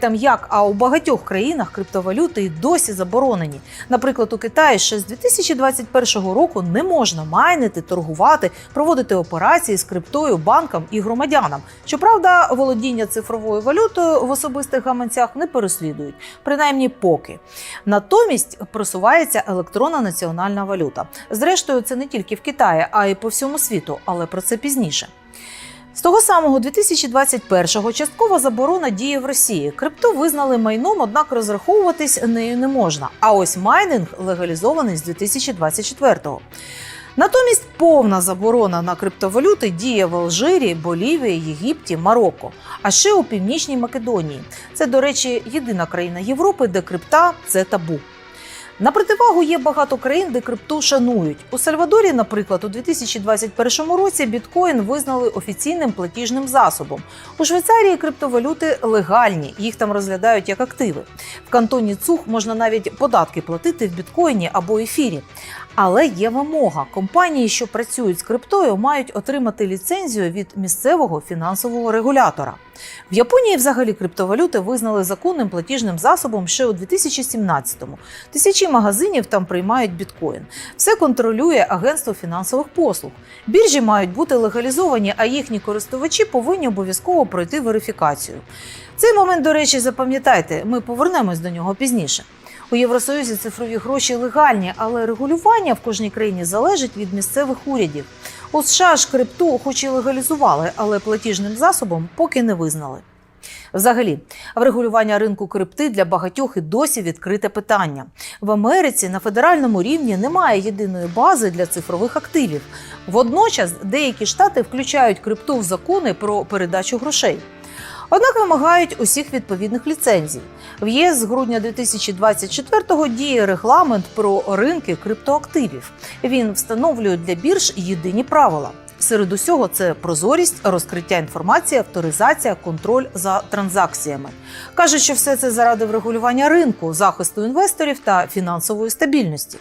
Там як, а у багатьох країнах криптовалюти й досі заборонені. Наприклад, у Китаї ще з 2021 року не можна майнити, торгувати, проводити операції з криптою банкам і громадянам. Щоправда, володіння цифровою валютою в особистих гаманцях не переслідують, принаймні поки. Натомість просувається електронна національна валюта. Зрештою, це не тільки в Китаї, а й по всьому світу, але про це пізніше. З того самого 2021-го часткова заборона діє в Росії. Крипту визнали майном, однак розраховуватись нею не можна. А ось майнинг легалізований з 2024-го. Натомість повна заборона на криптовалюти діє в Алжирі, Болівії, Єгипті, Марокко, а ще у Північній Македонії. Це, до речі, єдина країна Європи, де крипта це табу. На противагу є багато країн, де крипту шанують. У Сальвадорі, наприклад, у 2021 році біткоін визнали офіційним платіжним засобом. У Швейцарії криптовалюти легальні, їх там розглядають як активи. В кантоні Цух можна навіть податки платити в біткоїні або ефірі. Але є вимога: компанії, що працюють з криптою, мають отримати ліцензію від місцевого фінансового регулятора. В Японії взагалі криптовалюти визнали законним платіжним засобом ще у 2017-му. Тисячі магазинів там приймають біткоін. Все контролює агентство фінансових послуг. Біржі мають бути легалізовані, а їхні користувачі повинні обов'язково пройти верифікацію. Цей момент, до речі, запам'ятайте, ми повернемось до нього пізніше. У Євросоюзі цифрові гроші легальні, але регулювання в кожній країні залежить від місцевих урядів. У США ж крипту хоч і легалізували, але платіжним засобом поки не визнали. Взагалі, врегулювання ринку крипти для багатьох і досі відкрите питання. В Америці на федеральному рівні немає єдиної бази для цифрових активів. Водночас деякі штати включають крипту в закони про передачу грошей. Однак вимагають усіх відповідних ліцензій. В ЄС з грудня 2024-го діє регламент про ринки криптоактивів. Він встановлює для бірж єдині правила. Серед усього це прозорість, розкриття інформації, авторизація, контроль за транзакціями. Кажуть, що все це заради врегулювання ринку, захисту інвесторів та фінансової стабільності.